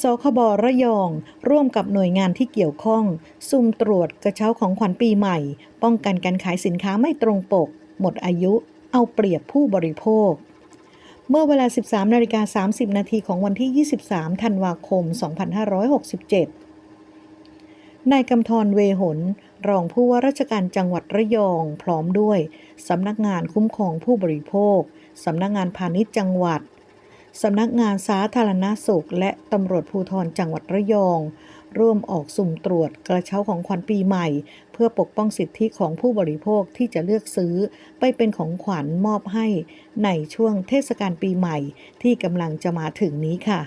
สคบระยอง ร่วมกับหน่วยงานที่เกี่ยวข้อง ซุ่มตรวจกระเช้าของขวัญปีใหม่ ป้องกันการขายสินค้าไม่ตรงปก หมดอายุ เอาเปรียบผู้บริโภค เมื่อเวลา 13นาฬิกา30 นาทีของวันที่ 23 ธันวาคม 2567 นายกำธรเวหน รองผู้ว่าราชการจังหวัดระยอง พร้อมด้วย สำนักงานคุ้มครองผู้บริโภค สำนักงานพาณิชย์จังหวัด สำนักงานสาธารณสุข และตำรวจภูธรจังหวัดระยอง ร่วมออกสุ่มตรวจกระเช้าของขวัญปีใหม่ เพื่อปกป้องสิทธิของผู้บริโภคที่จะเลือกซื้อ ไปเป็นของขวัญมอบให้ในช่วงเทศกาลปีใหม่ ที่กำลังจะมาถึงนี้ค่ะ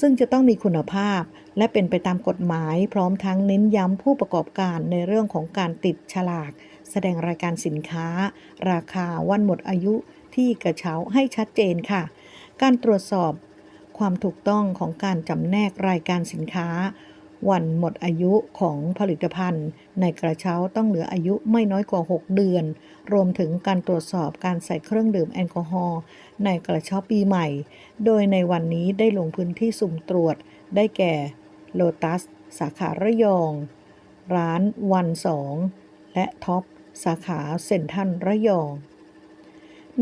ซึ่งจะต้องมีคุณภาพและเป็นไปตามกฎหมายพร้อมทั้งเน้นย้ำผู้ประกอบการในเรื่องของการติดฉลาก แสดงรายการสินค้า ราคาวันหมดอายุ ที่กระเช้าให้ชัดเจนค่ะ การตรวจสอบความถูกต้องของการจำแนกรายการสินค้า วันหมดอายุของผลิตภัณฑ์ ในกระเช้าต้องเหลืออายุไม่น้อยกว่า 6 เดือน รวมถึงการตรวจสอบการใส่เครื่องดื่มแอลกอฮอล์ในกระเช้าปีใหม่ โดยในวันนี้ได้ลงพื้นที่สุ่มตรวจ ได้แก่โลตัส สาขาระยอง ร้านวันสองและท็อปสาขาเซ็นทรัลระยอง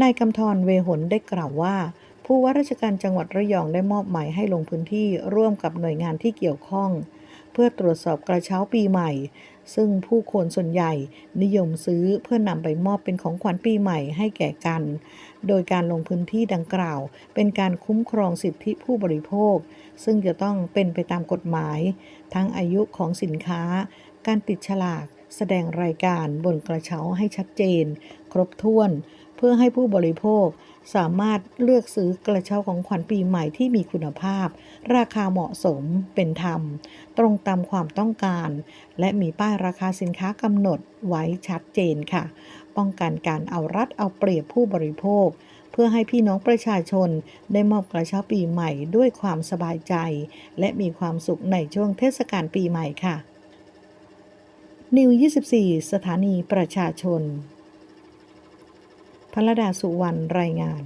นายกำธรเวหนได้กล่าวว่า ผู้ว่าราชการจังหวัดระยองได้มอบหมายให้ลงพื้นที่ร่วมกับหน่วยงานที่เกี่ยวข้อง เพื่อตรวจสอบกระเช้าปีใหม่ ซึ่งผู้คนส่วนใหญ่นิยมซื้อเพื่อนำไปมอบเป็นของขวัญปีใหม่ให้แก่กัน โดยการลงพื้นที่ดังกล่าว เป็นการคุ้มครองสิทธิผู้บริโภค ซึ่งจะต้องเป็นไปตามกฎหมาย ทั้งอายุของสินค้า การติดฉลากแสดงรายการบนกระเช้าให้ชัดเจน ครบถ้วน เพื่อให้ผู้บริโภคสามารถเลือกซื้อกระเช้าของขวัญปีใหม่ที่มีคุณภาพ ราคาเหมาะสมเป็นธรรม ตรงตามความต้องการ และมีป้ายราคาสินค้ากำหนดไว้ชัดเจนค่ะ ป้องกันการเอารัดเอาเปรียบผู้บริโภค เพื่อให้พี่น้องประชาชนได้มอบกระเช้าปีใหม่ด้วยความสบายใจ และมีความสุขในช่วงเทศกาลปีใหม่ค่ะนิว 24 สถานีประชาชน พระดาสุวรรณรายงาน